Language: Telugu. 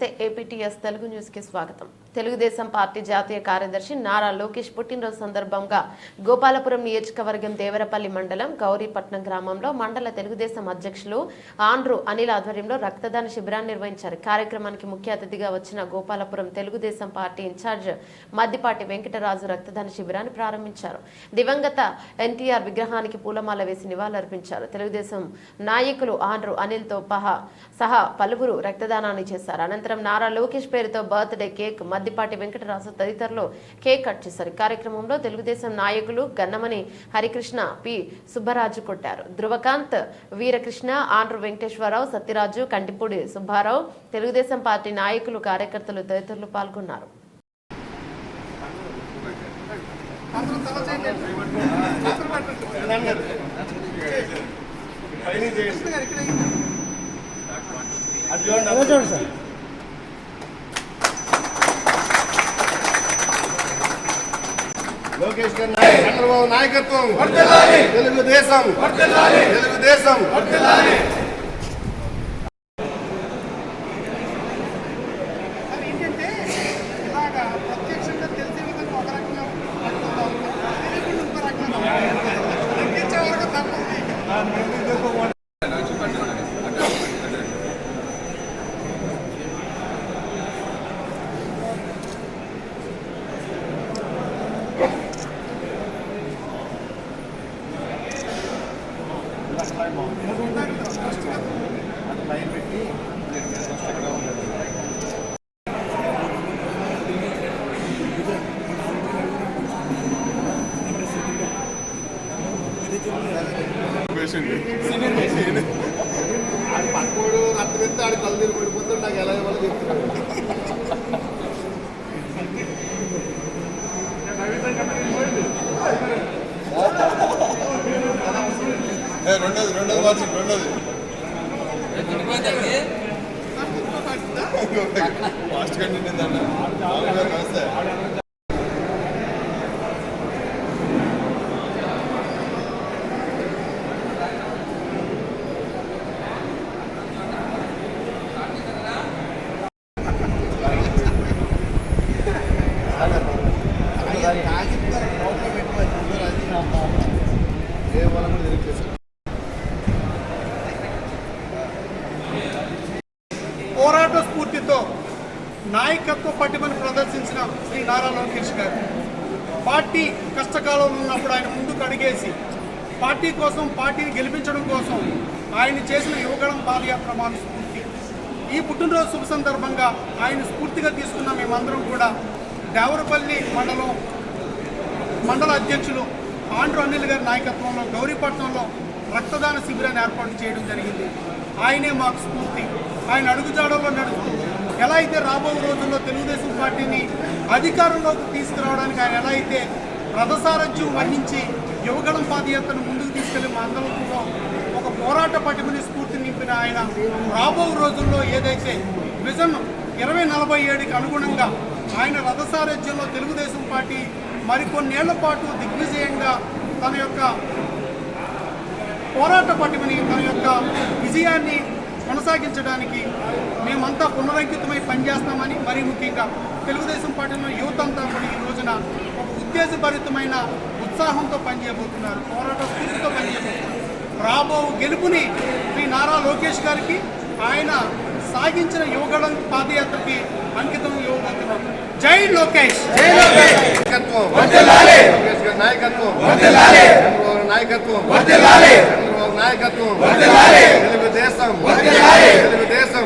నమస్తే ఏపీటీఎస్ తెలుగు న్యూస్కి స్వాగతం. తెలుగుదేశం పార్టీ జాతీయ కార్యదర్శి నారా లోకేష్ పుట్టినరోజు సందర్భంగా గోపాలపురం నియోజకవర్గం దేవరపల్లి మండలం గౌరీపట్నం గ్రామంలో మండల తెలుగుదేశం అధ్యక్షులు ఆండ్రు అనిల్ ఆధ్వర్యంలో రక్తదాన శిబిరాన్ని నిర్వహించారు. కార్యక్రమానికి ముఖ్య అతిథిగా వచ్చిన గోపాలపురం తెలుగుదేశం పార్టీ ఇన్ఛార్జ్ మద్దిపాటి వెంకటరాజు రక్తదాన శిబిరాన్ని ప్రారంభించారు. దివంగత ఎన్టీఆర్ విగ్రహానికి పూలమాల వేసి నివాళులర్పించారు. తెలుగుదేశం నాయకులు ఆండ్రు అనిల్తో పహా సహా పలువురు రక్తదానాన్ని చేశారు. అనంతరం నారా లోకేష్ పేరుతో బర్త్డే కేక్ మద్దిపాటి వెంకటరాజు తదితరులు కేక్ కట్ చేశారు. కార్యక్రమంలో తెలుగుదేశం నాయకులు గన్నమని హరికృష్ణ పి. సుబ్బరాజు కొట్టారు. ధృవకాంత్ వీరకృష్ణ ఆండ్రు వెంకటేశ్వరరావు సత్యరాజు కంటిపూడి సుబ్బారావు తెలుగుదేశం పార్టీ నాయకులు కార్యకర్తలు తదితరులు పాల్గొన్నారు. చూడండి సార్ లోకేష్ గారి చంద్రబాబు నాయకత్వం. తెలుగుదేశం. తెలుగుదేశం. ఆడు పక్కోడు రక్త పెడితే ఆడు కళ్ళు తిరిగి పడిపోతే నాకు ఎలా ఇవ్వాలి చెప్తున్నాడు. రెండోది రెండోది వాచింగ్ రెండోది. ఫాస్ట్ మామూలుగా నమస్తే పోరాట స్ఫూర్తితో నాయకత్వ పట్టిమని ప్రదర్శించిన శ్రీ నారా లోకేష్ గారు. పార్టీ కష్టకాలంలో ఉన్నప్పుడు ఆయన ముందుకు అడిగేసి పార్టీ కోసం పార్టీని గెలిపించడం కోసం ఆయన చేసిన యువగళం పాదయాత్ర మన స్ఫూర్తి. ఈ పుట్టినరోజు శుభ సందర్భంగా ఆయన స్ఫూర్తిగా తీసుకున్న మేమందరం కూడా దేవరపల్లి మండలం మండల అధ్యక్షులు ఆండ్రు అనిల్ గారి నాయకత్వంలో గౌరీపట్నంలో రక్తదాన శిబిరాన్ని ఏర్పాటు చేయడం జరిగింది. ఆయనే మాకు స్ఫూర్తి. ఆయన అడుగుజాడల్లో నడుస్తూ ఎలా అయితే రాబో రోజుల్లో తెలుగుదేశం పార్టీని అధికారంలోకి తీసుకురావడానికి ఆయన ఎలా అయితే రథసారథ్యం వహించి యువగణం పాదయాత్రను ముందుకు తీసుకెళ్ళి మా అందరిలో ఒక పోరాట పటిమని స్ఫూర్తి నింపిన ఆయన రాబో రోజుల్లో ఏదైతే విజన్ ఇరవై నలభై ఏడుకి అనుగుణంగా ఆయన రథసారథ్యంలో తెలుగుదేశం పార్టీ మరికొన్నేళ్ళ పాటు దిగ్విజయంగా తన యొక్క పోరాట పటిమని తన యొక్క విజయాన్ని కొనసాగించడానికి మేమంతా పునరంకితమై పనిచేస్తామని మరీ ముఖ్యంగా తెలుగుదేశం పార్టీలో యువత అంతా కూడా ఈ రోజున ఒక ఉత్తేజభరితమైన ఉత్సాహంతో పనిచేయబోతున్నారు పోరాట స్ఫూర్తితో పనిచేయబోతున్నారు. రాబో గెలుపుని శ్రీ నారా లోకేష్ గారికి ఆయన సాగించిన యువగళం పాదయాత్రకి అంకితం ఇవ్వబోతున్నాం. జై లోకేష్! జై నాయకత్వం. లోకేష్ నాయకత్వం. నాయకత్వం. చంద్రబాబు నాయకత్వం. తెలుగుదేశం. తెలుగుదేశం.